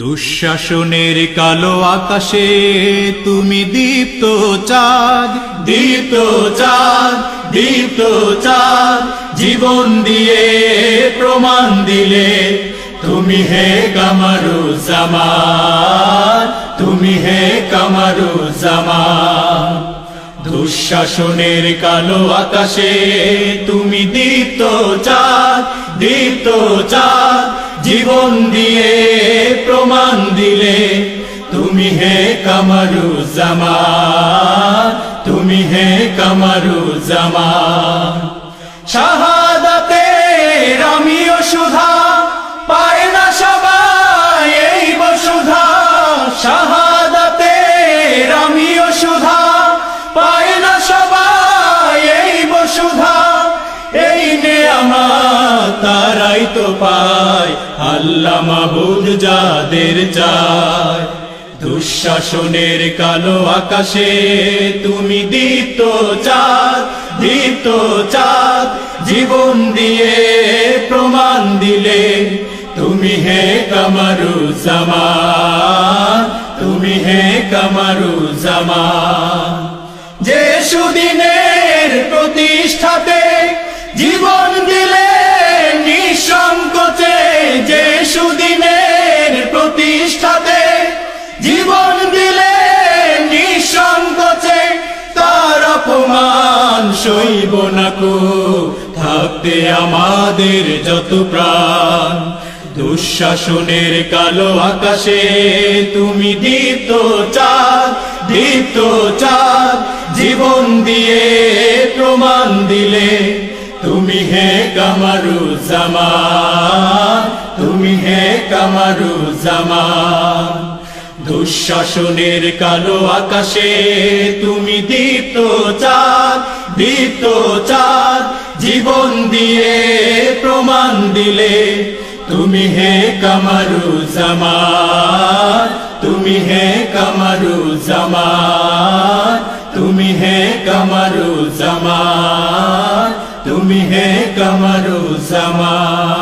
দুঃশাসনের কালো আকাশে তুমি দীপ্ত চাঁদ দীপ্ত চাঁদ দীপ্ত চাঁদ। জীবন দিয়ে প্রমাণ দিলে, তুমি হে কামারু জামান তুমি হে কামারু জামান দুঃশাসনের কালো আকাশে তুমি দীপ্ত চাঁদ দীপ্ত চাঁদ। জীবন দিয়ে হে কামারু জামান, তুমি হে কামারু জামান। শাহাদাতে আমিও সুধা পায় না সবাই এই বসুধা। শাহাদাতে আমিও সুধা পায় না সবাই এই বসুধা। এই নে তারাই তো পায়, আল্লাহ মাহবুদ যাদের চায়। দুঃশাসনের কালো আকাশে তুমি দীপ্ত চাঁদ দীপ্ত চাঁদ, জীবন দিয়ে প্রমাণ দিলে। তুমি হে কামারু জামা তুমি হে কামারু জামা যে সুদিনের প্রতিষ্ঠাতে সইব থাকতে আমাদের যত প্রাণ। দুঃশাসনের কালো আকাশে তুমি দীপ্ত চাঁদ দীপ্ত চাঁদ জীবন দিয়ে প্রমাণ দিলে। তুমি হে কামারু জামান, তুমি হে কামারু জামান। দুঃশাসনের কালো আকাশে তুমি দীপ্ত চাঁদ দীপ্ত চাঁদ জীবন দিয়ে প্রমাণ দিলে, তুমি হে কামারু জামান তুমি হে কামারু জামান তুমি হে কামারু জামান তুমি হে কামারু জামান